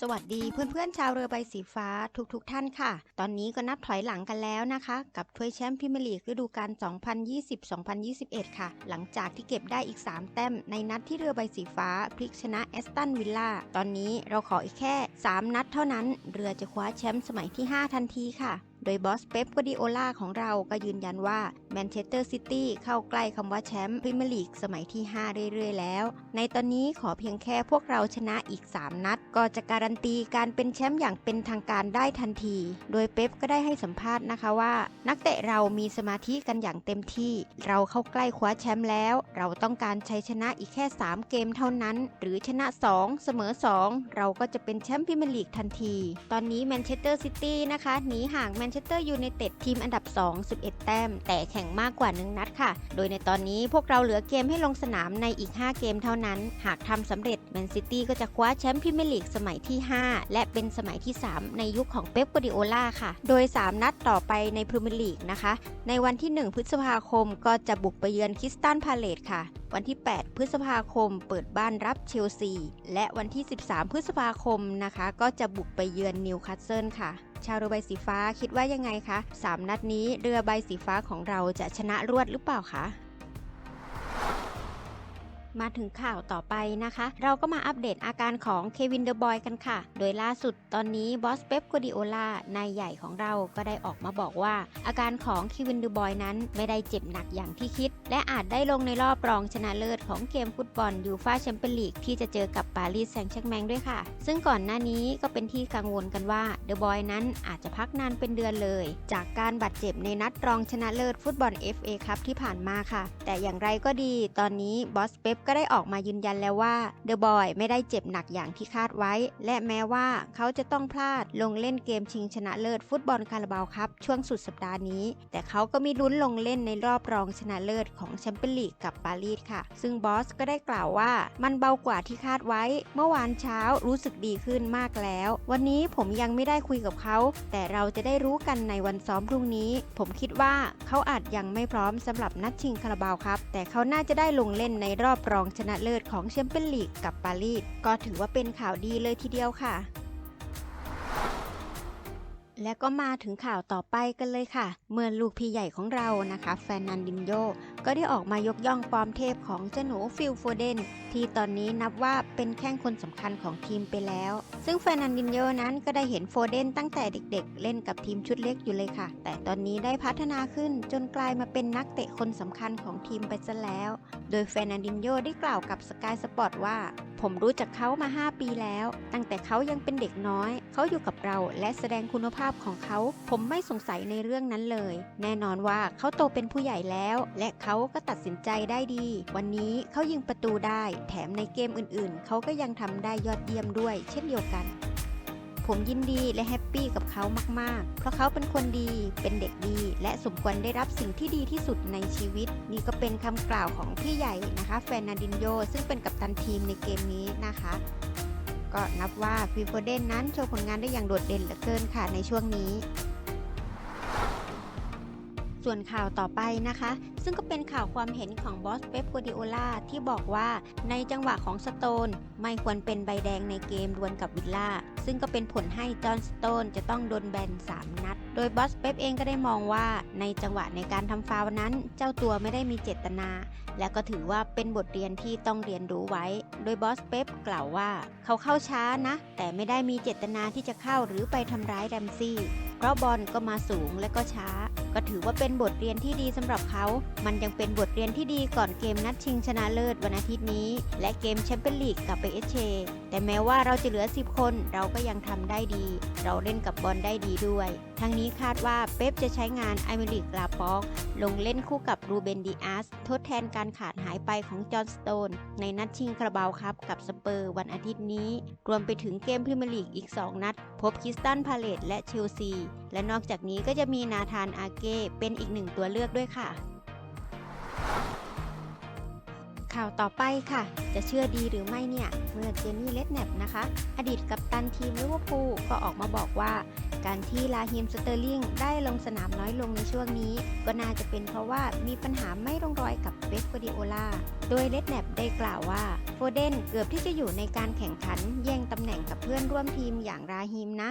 สวัสดีเพื่อนๆชาวเรือใบสีฟ้าทุกๆทท่านค่ะ ตอนนี้ก็นับถอยหลังกันแล้วนะคะ กับถ้วยแชมป์พรีเมียร์ลีกฤดูกาล 2020-2021 ค่ะ หลังจากที่เก็บได้อีก 3 แต้มในนัดที่เรือใบสีฟ้าพลิกชนะแอสตันวิลล่า ตอนนี้เราขออีกแค่ 3 นัดเท่านั้น เรือจะคว้าแชมป์สมัยที่ 5 ทันทีค่ะ โดยบอสเป๊ปกวดิโอลาของเราก็ยืนยันว่าแมนเชสเตอร์ซิตี้เข้าใกล้คำว่าแชมป์พรีเมียร์ลีกสมัยที่ 5 เรื่อย ๆ แล้ว ในตอนนี้ขอเพียงแค่พวกเราชนะอีก 3 นัด ก็จะการันตีการเป็นแชมป์อย่างเป็นทางการได้ทันที โดยเป๊ปก็ได้ให้สัมภาษณ์นะคะว่า นักเตะเรามีสมาธิกันอย่างเต็มที่ เราเข้าใกล้คว้าแชมป์แล้ว เราต้องการชัยชนะอีกแค่ 3 เกมเท่านั้น หรือชนะ 2 เสมอ 2 เราก็จะเป็นแชมป์พรีเมียร์ลีกทันที ตอนนี้แมนเชสเตอร์ซิตี้นะคะหนีห่างแมนเชสเตอร์ยูไนเต็ดทีมอันดับ 2 11 แต้ม แต่แข่งมากกว่า 1 นัดค่ะ โดยในตอนนี้พวกเราเหลือเกมให้ลงสนามในอีก 5 เกมเท่านั้น หากทำสำเร็จแมนซิตี้ก็จะคว้าแชมป์พรีเมียร์ลีกสมัยที่ 5 และเป็นสมัยที่ 3 ในยุคของเป๊ปกัวดิโอลาค่ะ โดย 3 นัดต่อไปในพรีเมียร์ลีกนะคะ ในวันที่ 1 พฤษภาคมก็จะบุกไปเยือนคริสตันพาเลตค่ะวันที่ 8 พฤษภาคม เปิดบ้านรับเชลซี และวันที่ 13 พฤษภาคมนะคะ ก็จะบุกไปเยือนนิวคาสเซิลค่ะ ชาวเรือใบสีฟ้าคิดว่ายังไงคะ 3 นัดนี้เรือใบสีฟ้าของเราจะชนะรวดหรือเปล่าคะ มาถึงข่าวต่อไปนะคะ เราก็มาอัปเดตอาการของเควินเดอะบอยกันค่ะ โดยล่าสุดตอนนี้บอสเป๊ปกัวดิโอลานายใหญ่ของเราก็ได้ออกมาบอกว่า อาการของเควินเดอะบอยนั้นไม่ได้เจ็บหนักอย่างที่คิด และอาจได้ลงในรอบรองชนะเลิศของเกมฟุตบอลยูฟาแชมเปี้ยนลีกที่จะเจอกับปารีสแซงต์แชร์แมงด้วยค่ะ ซึ่งก่อนหน้านี้ก็เป็นที่กังวลกันว่าเดอะบอยนั้นอาจจะพักนานเป็นเดือนเลย จากการบาดเจ็บในนัดรองชนะเลิศฟุตบอล FA คัพที่ผ่านมาค่ะ แต่อย่างไรก็ดีตอนนี้บอสเป๊ปก็ได้ออกมายืนยันแล้วว่าเดอะบอยไม่ได้เจ็บหนักอย่างที่คาดไว้ และแม้ว่าเขาจะต้องพลาดลงเล่นเกมชิงชนะเลิศฟุตบอลคาราบาวครับช่วงสุดสัปดาห์นี้ แต่เขาก็มีลุ้นลงเล่นในรอบรองชนะเลิศของแชมเปี้ยนลีกกับปารีสค่ะ ซึ่งบอสก็ได้กล่าวว่ามันเบากว่าที่คาดไว้ เมื่อวานเช้ารู้สึกดีขึ้นมากแล้ว วันนี้ผมยังไม่ได้คุยกับเขา แต่เราจะได้รู้กันในวันซ้อมพรุ่งนี้ ผมคิดว่าเขาอาจยังไม่พร้อมสำหรับนัดชิงคาราบาวครับ แต่เขาน่าจะได้ลงเล่นในรอบรองชนะเลิศของแชมเปี้ยนลีกกับปารีสก็ถือว่าเป็นข่าวดีเลยทีเดียวค่ะ และก็มาถึงข่าวต่อไปกันเลยค่ะ เมื่อลูกพี่ใหญ่ของเรานะคะ แฟนนันดินโย ก็ได้ออกมายกย่องความเทพของเจ้าหนูฟิลโฟเดน ที่ตอนนี้นับว่าเป็นแข้งคนสำคัญของทีมไปแล้ว ซึ่งแฟนนันดินโยนั้นก็ได้เห็นโฟเดนตั้งแต่เด็กๆ เล่นกับทีมชุดเล็กอยู่เลยค่ะ แต่ตอนนี้ได้พัฒนาขึ้นจนกลายมาเป็นนักเตะคนสำคัญของทีมไปซะแล้ว โดยแฟนนันดินโยได้กล่าวกับสกายสปอร์ตว่า ผมรู้จักเขามา 5 ปีแล้ว ตั้งแต่เขายังเป็นเด็กน้อย เขาอยู่กับเราและแสดงคุณภาพของเขา ผมไม่สงสัยในเรื่องนั้นเลย แน่นอนว่าเขาโตเป็นผู้ใหญ่แล้ว และเขาก็ตัดสินใจได้ดี วันนี้เขายิงประตูได้ แถมในเกมอื่นๆ เขาก็ยังทำได้ยอดเยี่ยมด้วย เช่นเดียวกัน ผมยินดีและแฮปปี้กับเขามาก ๆ เพราะเขาเป็นคนดี เป็นเด็กดี และสมควรได้รับสิ่งที่ดีที่สุดในชีวิต นี่ก็เป็นคำกล่าวของพี่ใหญ่นะคะ แฟนนาดินโย ซึ่งเป็นกัปตันทีมในเกมนี้นะคะ ก็นับว่าฟิโฟเดนนั้นโชว์ผลงานได้อย่างโดดเด่นเหลือเกินค่ะในช่วงนี้ ส่วนข่าวต่อไปนะคะ ซึ่งก็เป็นข่าวความเห็นของบอสเป๊ปกัวดิโอลาที่บอกว่าในจังหวะของสโตน ไม่ควรเป็นใบแดงในเกมดวลกับวิลล่า ซึ่งก็เป็นผลให้จอห์นสโตนจะต้องโดนแบน 3 นัด โดยบอสเป๊ปเองก็ได้มองว่าในจังหวะในการทำฟาวล์นั้น เจ้าตัวไม่ได้มีเจตนา และก็ถือว่าเป็นบทเรียนที่ต้องเรียนรู้ไว้ โดยบอสเป๊ปกล่าวว่า เขาเข้าช้านะ แต่ไม่ได้มีเจตนาที่จะเข้าหรือไปทำร้ายแรมซี่ เพราะบอลก็มาสูงและก็ช้า ก็ถือว่าเป็นบทเรียนที่ดีสำหรับเขา มันยังเป็นบทเรียนที่ดีก่อนเกมนัดชิงชนะเลิศวันอาทิตย์นี้ และเกมแชมเปี้ยนลีกกับเปเชแต่แม้ว่าเราจะเหลือ 10 คน เราก็ยังทำได้ดี เราเล่นกับบอลได้ดีด้วย ทั้งนี้คาดว่าเป๊ปจะใช้งานไอเมริกลาปอกลงเล่นคู่กับรูเบนดิอาสทดแทนการขาดหายไปของจอห์นสโตน ในนัดชิงคาราบาวครับกับสเปอร์วันอาทิตย์นี้ รวมไปถึงเกมพรีเมียร์ลีกอีก 2 นัด พบคิสตันพาเลตและเชลซี และนอกจากนี้ก็จะมีนาธานอาเก้เป็นอีกหนึ่งตัวเลือกด้วยค่ะ ข่าวต่อไปค่ะ จะเชื่อดีหรือไม่เนี่ย เมื่อเจมี่ เลดแนปนะคะ อดีตกัปตันทีมลิเวอร์พูลก็ออกมาบอกว่า การที่ลาฮิมสเตอร์ลิงได้ลงสนามน้อยลงในช่วงนี้ ก็น่าจะเป็นเพราะว่ามีปัญหาไม่ลงรอยกับเบสกวาร์ดิโอลาโดยเลดแนปได้กล่าวว่าโฟเดนเกือบที่จะอยู่ในการแข่งขันแย่งตำแหน่งกับเพื่อนร่วมทีมอย่างราฮิมนะ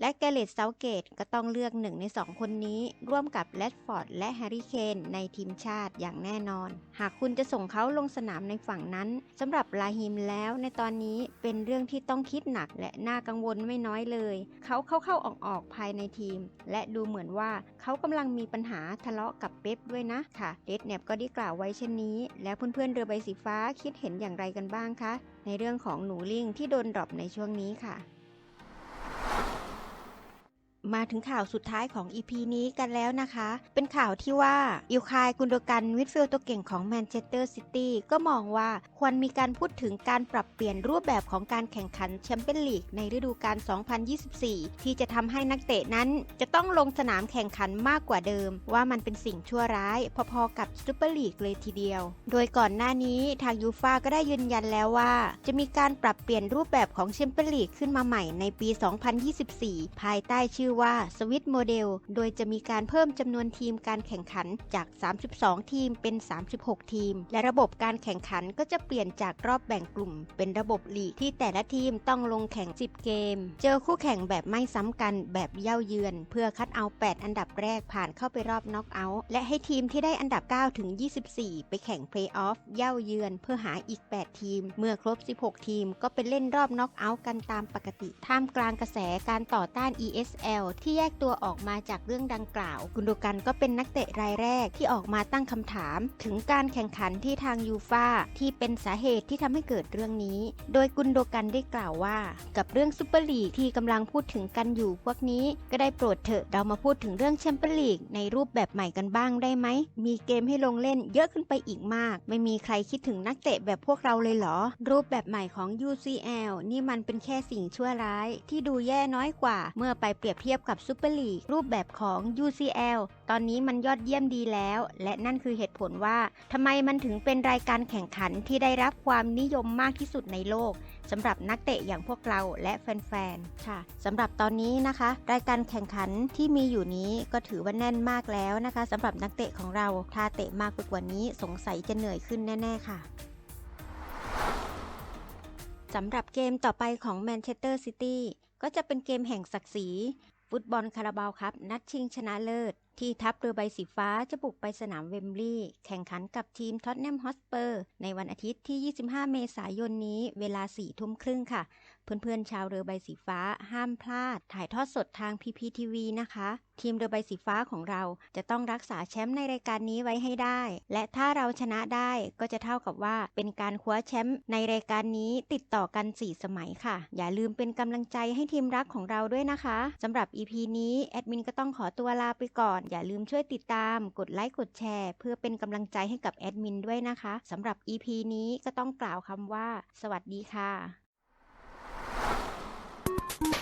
และแกเรตเซาเกตก็ต้องเลือกหนึ่งในสองคนนี้ ร่วมกับแรดฟอร์ดและแฮร์รี่เคนในทีมชาติอย่างแน่นอน หากคุณจะส่งเขาลงสนามในฝั่งนั้นสำหรับลาฮิมแล้วในตอนนี้เป็นเรื่องที่ต้องคิดหนักและน่ากังวลไม่น้อยเลย เขาเข้าเข้าออกออกๆภายในทีม และดูเหมือนว่าเขากำลังมีปัญหาทะเลาะกับเป๊ปด้วยนะค่ะเดดเนบก็ได้กล่าวไว้เช่นนี้ แล้วเพื่อนๆเรือใบสีฟ้าคิดเห็นอย่างไรกันบ้างคะในเรื่องของหนูลิงที่โดนดรอปในช่วงนี้ค่ะ มาถึงข่าวสุดท้ายของ EP นี้กันแล้วนะคะ เป็นข่าวที่ว่าอิลคายกุนโดกันมิดฟิลด์ตัวเก่งของแมนเชสเตอร์ซิตี้ก็มองว่าควรมีการพูดถึงการปรับเปลี่ยนรูปแบบของการแข่งขันแชมเปี้ยนลีกในฤดูกาล 2024 ที่จะทำให้นักเตะนั้น จะต้องลงสนามแข่งขันมากกว่าเดิม ว่ามันเป็นสิ่งชั่วร้าย พอๆกับซูเปอร์ลีกเลยทีเดียว โดยก่อนหน้านี้ทางยูฟาก็ได้ยืนยันแล้วว่า จะมีการปรับเปลี่ยนรูปแบบของแชมเปี้ยนลีกขึ้นมาใหม่ในปี 2024 ภายใต้ชื่อว่าสวิตโมเดล โดยจะมีการเพิ่มจำนวนทีมการแข่งขันจาก 32 ทีมเป็น 36 ทีม และระบบการแข่งขันก็จะเปลี่ยนจากรอบแบ่งกลุ่ม เป็นระบบลีกที่แต่ละทีมต้องลงแข่ง 10 เกม เจอคู่แข่งแบบไม่ซ้ำกันแบบเย่าเยือน เพื่อคัดเอา 8 อันดับแรกผ่านเข้าไปรอบน็อกเอาท์และให้ทีมที่ได้อันดับ 9 ถึง 24 ไปแข่งเพลย์ออฟเย่าเยือนเพื่อหาอีก 8 ทีม เมื่อครบ 16 ทีม ก็ไปเล่นรอบน็อกเอาท์กันตามปกติท่ามกลางกระแสการต่อต้าน ESL ที่แยกตัวออกมาจากเรื่องดังกล่าว กุนโดกันก็เป็นนักเตะรายแรกที่ออกมาตั้งคำถาม ถึงการแข่งขันที่ทางยูฟาที่เป็นสาเหตุที่ทำให้เกิดเรื่องนี้ โดยกุนโดกันได้กล่าวว่า กับเรื่องซูเปอร์ลีกที่กำลังพูดถึงกันอยู่พวกนี้ก็ได้โปรดเถอะเรามาพูดถึงเรื่องแชมเปี้ยนลีกในรูปแบบใหม่กันบ้างได้ไหมมีเกมให้ลงเล่นเยอะขึ้นไปอีกมาก ไม่มีใครคิดถึงนักเตะแบบพวกเราเลยเหรอ รูปแบบใหม่ของ UCL นี่มันเป็นแค่สิ่งชั่วร้าย ที่ดูแย่น้อยกว่า เมื่อไปเปรียบเทียบียบกับซูเปอร์ลีกรูปแบบของ UCL ตอนนี้มันยอดเยี่ยมดีแล้ว และนั่นคือเหตุผลว่าทำไมมันถึงเป็นรายการแข่งขันที่ได้รับความนิยมมากที่สุดในโลกสำหรับนักเตะอย่างพวกเราและแฟนๆ ค่ะสำหรับตอนนี้นะคะ รายการแข่งขันที่มีอยู่นี้ก็ถือว่าแน่นมากแล้วนะคะสำหรับนักเตะของเราถ้าเตะมากไปกว่านี้สงสัยจะเหนื่อยขึ้นแน่ ๆ ค่ะสำหรับเกมต่อไปของแมนเชสเตอร์ซิตี้ก็จะเป็นเกมแห่งศักดิ์ศรี ฟุตบอลคาราบาวครับ นัดชิงชนะเลิศ ที่ทัพเรือใบสีฟ้าจะบุกไปสนามเวมบลีย์แข่งขันกับทีมท็อตแนมฮอสเปอร์ ในวันอาทิตย์ที่ 25 เมษายนนี้เวลา 4 ทุ่มครึ่งค่ะ เพื่อนๆ ชาวเรือใบสีฟ้าห้ามพลาด ถ่ายทอดสดทาง PPTV นะคะ ทีมเรือใบสีฟ้าของเราจะต้องรักษาแชมป์ในรายการนี้ไว้ให้ได้ และถ้าเราชนะได้ก็จะเท่ากับว่าเป็นการคว้าแชมป์ในรายการนี้ติดต่อกัน 4 สมัยค่ะ อย่าลืมเป็นกำลังใจให้ทีมรักของเราด้วยนะคะสำหรับ EP นี้แอดมินก็ต้องขอตัวลาไปก่อน อย่าลืมช่วยติดตาม กดไลค์กดแชร์ เพื่อเป็นกำลังใจให้กับแอดมินด้วยนะคะสำหรับ EP นี้ก็ต้องกล่าวคำว่า สวัสดีค่ะ